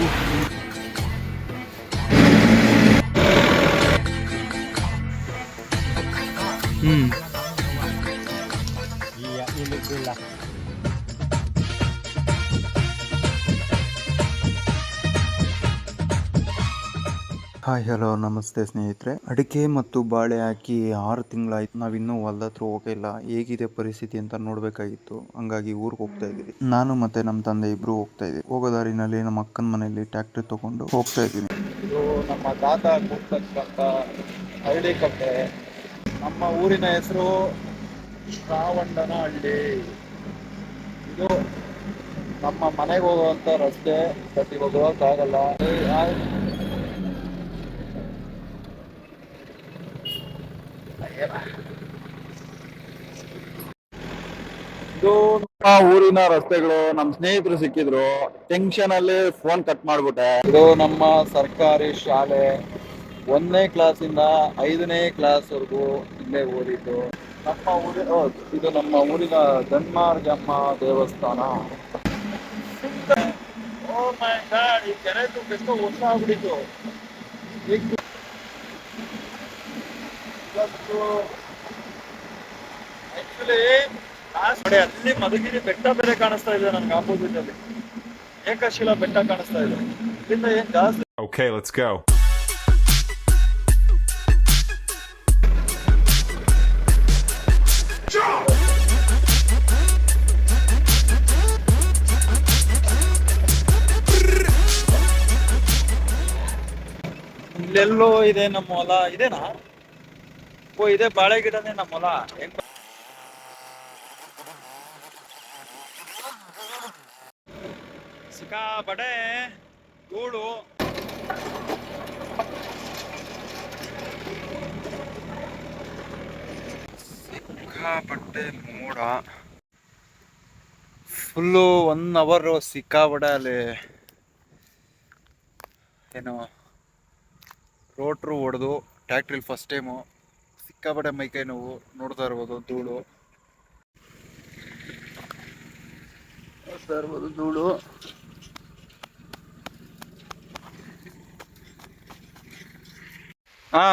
Ooh. Hi hello ನಮಸ್ತೆ ಸ್ನೇಹಿತರೆ. ಅಡಿಕೆ ಮತ್ತು ಬಾಳೆ ಹಾಕಿ ಆರು ತಿಂಗಳಾಯ್ತು. ನಾವಿನ್ನೂ ಹೊಲ್ದ ಹತ್ರ ಹೋಗಿಲ್ಲ ಹೇಗಿದೆ ಪರಿಸ್ಥಿತಿ ಅಂತ ನೋಡ್ಬೇಕಾಗಿತ್ತು. ಹಂಗಾಗಿ ಊರಿಗೆ ಹೋಗ್ತಾ ಇದ್ದೀವಿ. ನಾನು ಮತ್ತೆ ನಮ್ಮ ತಂದೆ ಇಬ್ರು ಹೋಗ್ತಾ ಇದ್ದೀವಿ. ಹೋಗೋ ದಾರಿನಲ್ಲಿ ನಮ್ಮ ಅಕ್ಕನ ಮನೆಯಲ್ಲಿ ಟ್ರ್ಯಾಕ್ಟರ್ ತಗೊಂಡು ಹೋಗ್ತಾ ಇದ್ದೀನಿ ಇದು ನಮ್ಮ ತಾತ ಹಳ್ಳಿ ಕಟ್ಟೆ. ನಮ್ಮ ಊರಿನ ಹೆಸರು ಶ್ರಾವಣ್ಣನ ಹಳ್ಳಿ ಇದು ನಮ್ಮ ಮನೆಗೆ ಹೋಗುವಂತ ರಸ್ತೆ. ಬಟ್ ಇವಾಗ ಇದು ನಮ್ಮ ಊರಿನ ರಸ್ತೆಗಳು ನಮ್ಮ ಸ್ನೇಹಿತರು ಸಿಕ್ಕಿದ್ರು ಟೆನ್ಷನ್ ಅಲ್ಲಿ ಫೋನ್ ಕಟ್ ಮಾಡ್ಬಿಟ್ಟೆ. ಇದು ನಮ್ಮ ಸರ್ಕಾರಿ ಶಾಲೆ, ಒಂದನೇ ಕ್ಲಾಸಿಂದ ಐದನೇ ಕ್ಲಾಸ್ ವರೆಗೂ ಇಲ್ಲೇ ಓದಿದ್ದು. ನಮ್ಮ ಊರಿ ಇದು ನಮ್ಮ ಊರಿನ ಧನ್ಮಾರ್ಗಮ್ಮ ದೇವಸ್ಥಾನ. ಇವತ್ತು ಆಕ್ಚುಲಿ ನೋಡಿ ಅಲ್ಲಿ ಮಧುಗಿರಿ ಬೆಟ್ಟ ಬೇರೆ ಕಾಣಿಸ್ತಾ ಇದೆ ನನ್ಗೆ ಆಪೋಸಿಟ್ ಅಲ್ಲಿ. ಏಕಶಿಲಾ ಬೆಟ್ಟ ಕಾಣಿಸ್ತಾ ಇದೆ. ಇಲ್ಲಿಂದ ಏನ್ ಜಾಸ್ತಿ Okay, let's go. ಇಲ್ಲೆಲ್ಲೋ ಇದೆ ನಮ್ಮ ಹೊಲ. ಇದೇನಾ? ಓ ಇದೆ ಬಾಳೆ ಗಿಡನೇ ನಮ್ಮ ಹೊಲ. ಹೆಂಗ್ ಸಿಕ್ಕಾಪಟ್ಟೆ ಧೂಳು ಸಿಕ್ಕಾಪಟ್ಟೆ ಮೋಡ. ಫುಲ್ಲು ಒನ್ ಅವರ್ ಸಿಕ್ಕಾಪಟ್ಟೆ ಅಲ್ಲಿ ಏನು ರೋಟ್ರು ಹೊಡೆದು ಟ್ಯಾಕ್ಟ್ರಿಲಿ ಫಸ್ಟ್ ಟೈಮು ಸಿಕ್ಕಾಪಟ್ಟೆ ಮೈಕೈ ನೋವು ನೋಡ್ತಾ ಇರ್ಬೋದು ಧೂಳು. ನೋಡ್ತಾ ಇರ್ಬೋದು ಧೂಳು. ಹಾ.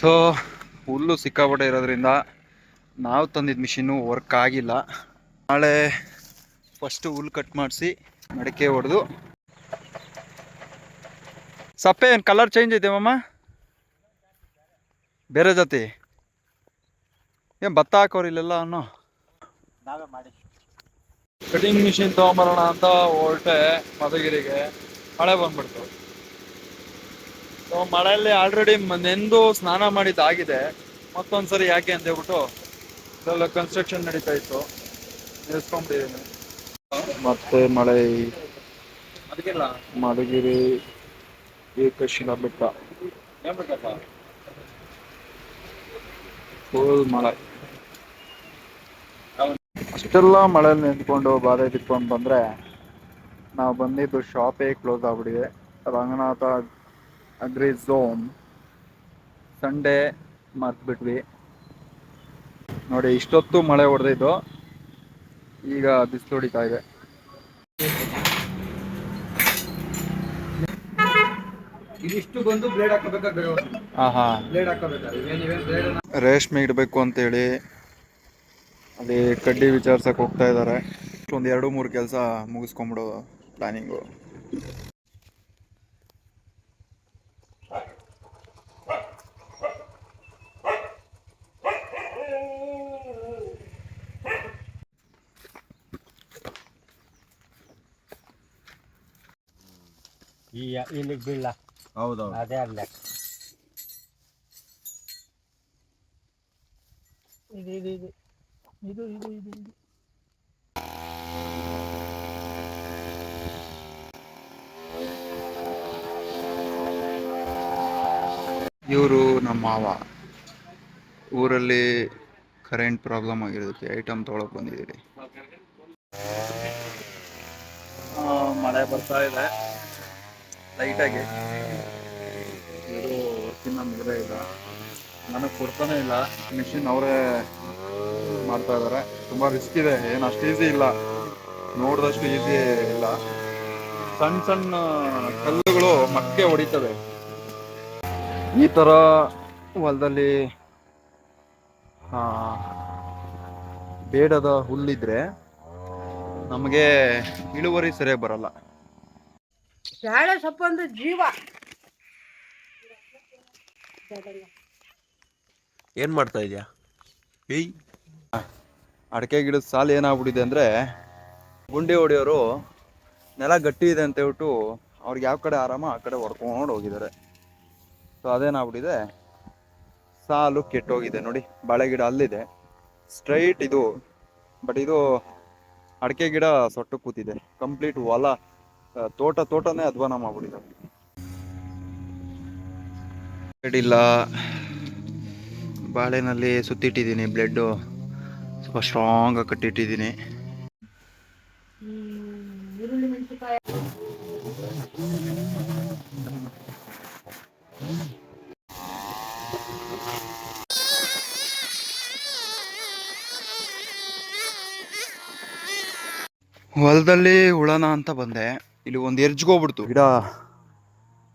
ಸೊ ಹುಲ್ಲು ಸಿಕ್ಕಾಪಟ್ಟೆ ಇರೋದ್ರಿಂದ ನಾವು ತಂದಿದ್ದ ಮಿಷಿನ್ನು ವರ್ಕ್ ಆಗಿಲ್ಲ. ನಾಳೆ ಫಸ್ಟು ಹುಲ್ಲು ಕಟ್ ಮಾಡಿಸಿ ಮಡಿಕೆ ಹೊಡೆದು. ಸಪ್ಪೆ ಏನು ಕಲರ್ ಚೇಂಜ್ ಐತೆ ಮಮ್ಮ ಬೇರೆ ಜಾತಿ? ಏನು ಭತ್ತ ಹಾಕೋರು ಇಲ್ಲೆಲ್ಲ ಅನ್ನೋ? ನಾವೇ ಮಾಡಿ. ಕಟಿಂಗ್ ಮಿಷಿನ್ ತಗೊಂಬರೋಣ ಅಂತ ಹೊರಟೆ ಮಧುಗಿರಿಗೆ. ಮಳೆ ಬಂದ್ಬಿಡ್ತು. ಸೊ ಮಳೆಯಲ್ಲಿ ಆಲ್ರೆಡಿ ನೆಂದು ಸ್ನಾನ ಮಾಡಿದ್ದಾಗಿದೆ. ಮತ್ತೊಂದ್ಸರಿ ಯಾಕೆ ಅಂತ ಹೇಳ್ಬಿಟ್ಟು ಇದೆಲ್ಲ ಕನ್ಸ್ಟ್ರಕ್ಷನ್ ನಡೀತಾ ಇತ್ತು. ನಿಲ್ಸ್ಕೊಂಡಿದ್ದೀನಿ ಮತ್ತೆ ಮಳೆ ಮಧುಗಿರಿ ಏಕಶಿಲಾ ಬೆಟ್ಟ. ಫುಲ್ ಮಳೆ. ಅಷ್ಟೆಲ್ಲ ಮಳೆಯಲ್ಲಿ ನಿಂತ್ಕೊಂಡು ಬಾಧೆ ತಿಕ್ಕೊಂಡು ಬಂದ್ರೆ ನಾವು ಬಂದಿದ್ದು ಶಾಪೇ ಕ್ಲೋಸ್ ಆಗ್ಬಿಟ್ಟಿದೆ. ರಂಗನಾಥ ಅಗ್ರಿ ಝೋನ್ ಸಂಡೇ ಮರ್ತ್ಬಿಟ್ವಿ. ನೋಡಿ ಇಷ್ಟೊತ್ತು ಮಳೆ ಹೊಡೆದಿದ್ದು. ಈಗ ಬಿಸಿಲು ಹೊಡಿತಾ ಇದೆ. ಇದಿಷ್ಟು ಬಂದು ಹಾಕೋಬೇಕಾದ್ರೆ ಬ್ಲೇಡ್ ರೇಷ್ಮೆ ಇಡಬೇಕು ಅಂತೇಳಿ ಅಲ್ಲಿ ಕಡ್ಡಿ ವಿಚಾರ್ಸಕ್ಕೆ ಹೋಗ್ತಾ ಇದ್ದಾರೆ ಒಂದು ಎರಡು ಮೂರು ಕೆಲಸ ಮುಗಿಸ್ಕೊಂಬಿಡೋ ಪ್ಲಾನಿಂಗು. ಈ ಇಲ್ಲಿಗೆ ಬೀಳ ಹೌದೌದು. ಅದೇ ಅಲ್ಲ ಇದು ಇದು ಇದು ಇದು ಇದು ಇದು ಇದು ಇವರು ನಮ್ಮ ಮಾವ. ಊರಲ್ಲಿ ಕರೆಂಟ್ ಪ್ರಾಬ್ಲಮ್ ಆಗಿರೋದಕ್ಕೆ ಐಟಮ್ ತೊಗೊಳಕ್ ಬಂದಿದ್ದೀರಿ. ಮಳೆ ಬರ್ತಾ ಇದೆ. ಲೈಟಾಗಿ ಇದು ಇಲ್ಲ ನನಗೆ ಕೊಡ್ತಾನೆ ಇಲ್ಲ. ಮಿಷಿನ್ ಅವರೇ ಮಾಡ್ತಾ ಇದ್ದಾರೆ ತುಂಬಾ ರಿಸ್ಕ್ ಇದೆ. ಏನು ಅಷ್ಟು ಈಸಿ ಇಲ್ಲ. ನೋಡಿದಷ್ಟು ಈಸಿ ಇಲ್ಲ. ಸಣ್ಣ ಸಣ್ಣ ಕಲ್ಲುಗಳು ಮಕ್ಕೆ ಹೊಡಿತವೆ. ಈ ತರ ಹೊಲದಲ್ಲಿ ಆ, ಬೇಡದ ಹುಲ್ಲಿದ್ರೆ ನಮಗೆ ಇಳುವರಿ ಸರಿಯಾಗಿ ಬರಲ್ಲ. ಬ್ಯಾಳೆ ಸೊಪ್ಪು ಅಂದ್ರೆ ಜೀವ. ಏನ್ ಮಾಡ್ತಾ ಇದೆಯಾ? ಏಯ್. ಅಡಿಕೆ ಗಿಡದ ಸಾಲ ಏನಾಗ್ಬಿಟ್ಟಿದೆ ಅಂದ್ರೆ ಗುಂಡಿ ಹೊಡೆಯೋರು ನೆಲ ಗಟ್ಟಿ ಇದೆ ಅಂತ ಹೇಳ್ಬಿಟ್ಟು ಅವ್ರಿಗೆ ಯಾವ ಕಡೆ ಆರಾಮ ಆ ಕಡೆ ಹೊಡ್ಕೊಂಡು ಹೋಗಿದ್ದಾರೆ. ಸೊ ಅದೇನಾಗ್ಬಿಟ್ಟಿದೆ ಸಾಲು ಕೆಟ್ಟೋಗಿದೆ. ನೋಡಿ, ಬಾಳೆ ಗಿಡ ಅಲ್ಲಿದೆ. ಸ್ಟ್ರೈಟ್ ಇದು ಬಟ್ ಇದು ಅಡಿಕೆ ಗಿಡ ಸೊಟ್ಟು ಕೂತಿದೆ. ಕಂಪ್ಲೀಟ್ ಹೊಲ ತೋಟ, ತೋಟನೇ ಅಧ್ವಾನ ಮಾಡ್ಬಿಟ್ಟಿದೆ. ಇಲ್ಲ. ಬಾಳೆನಲ್ಲಿ ಸುತ್ತಿಟ್ಟಿದ್ದೀನಿ. ಬ್ಲೆಡ್ಡು ಸ್ವಲ್ಪ ಸ್ಟ್ರಾಂಗಾಗಿ ಕಟ್ಟಿಟ್ಟಿದ್ದೀನಿ. ಹೊಲದಲ್ಲಿ ಹುಳನ ಅಂತ ಬಂದೆ. ಇಲ್ಲಿ ಒಂದು ಎರ್ಜ್ಗೋಗ್ಬಿಡ್ತು ಗಿಡ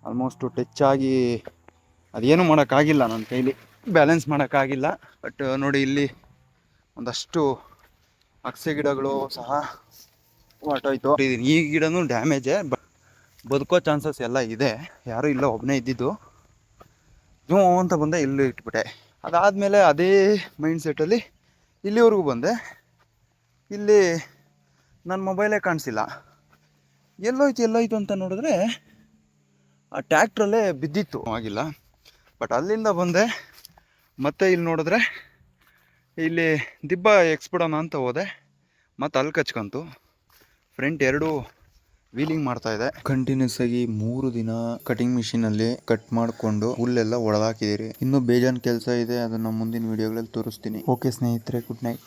ಆಲ್ಮೋಸ್ಟ್ ಟಚ್ ಆಗಿ ಅದೇನು ಮಾಡೋಕ್ಕಾಗಿಲ್ಲ ನನ್ನ ಕೈಲಿ. ಬ್ಯಾಲೆನ್ಸ್ ಮಾಡೋಕ್ಕಾಗಿಲ್ಲ. ಬಟ್ ನೋಡಿ ಇಲ್ಲಿ ಒಂದಷ್ಟು ಅಕ್ಸೆ ಗಿಡಗಳು ಸಹ ಹೊರಟೋಯ್ತು. ಈ ಗಿಡನೂ ಡ್ಯಾಮೇಜೇ ಬಟ್ ಬದುಕೋ ಚಾನ್ಸಸ್ ಎಲ್ಲ ಇದೆ. ಯಾರೂ ಇಲ್ಲ ಒಬ್ಬನೇ ಇದ್ದಿದ್ದು. ಹ್ಞೂ ಅಂತ ಬಂದೆ ಇಲ್ಲಿ ಇಟ್ಬಿಟ್ಟೆ. ಅದಾದಮೇಲೆ ಅದೇ ಮೈಂಡ್ ಸೆಟ್ಟಲ್ಲಿ ಇಲ್ಲಿವರೆಗೂ ಬಂದೆ. ಇಲ್ಲಿ ನನ್ನ ಮೊಬೈಲೇ ಕಾಣಿಸಿಲ್ಲ. ಎಲ್ಲೋಯ್ತು ಎಲ್ಲೋಯ್ತು ಅಂತ ನೋಡಿದ್ರೆ ಆ ಟ್ಯಾಕ್ಟ್ರಲ್ಲೇ ಬಿದ್ದಿತ್ತು. ಆಗಿಲ್ಲ. ಬಟ್ ಅಲ್ಲಿಂದ ಬಂದೆ. ಮತ್ತೆ ಇಲ್ಲಿ ನೋಡಿದ್ರೆ ಇಲ್ಲಿ ದಿಬ್ಬ ಎಕ್ಸ್ಬಿಡೋಣ ಅಂತ ಹೋದೆ. ಮತ್ತೆ ಅಲ್ಲಿ ಕಚ್ಕಂತು. ಫ್ರಂಟ್ ಎರಡು ವೀಲಿಂಗ್ ಮಾಡ್ತಾ ಇದೆ. ಕಂಟಿನ್ಯೂಸ್ ಆಗಿ ಮೂರು ದಿನ ಕಟಿಂಗ್ ಮಿಷಿನ್ ಅಲ್ಲಿ ಕಟ್ ಮಾಡಿಕೊಂಡು ಹುಲ್ಲೆಲ್ಲ ಒಳಗಾಕಿದಿರಿ ಇನ್ನು ಬೇಜಾನ್ ಕೆಲಸ ಇದೆ. ಅದನ್ನ ಮುಂದಿನ ವಿಡಿಯೋಗಳಲ್ಲಿ ತೋರಿಸ್ತೀನಿ. ಓಕೆ ಸ್ನೇಹಿತರೆ ಗುಡ್ ನೈಟ್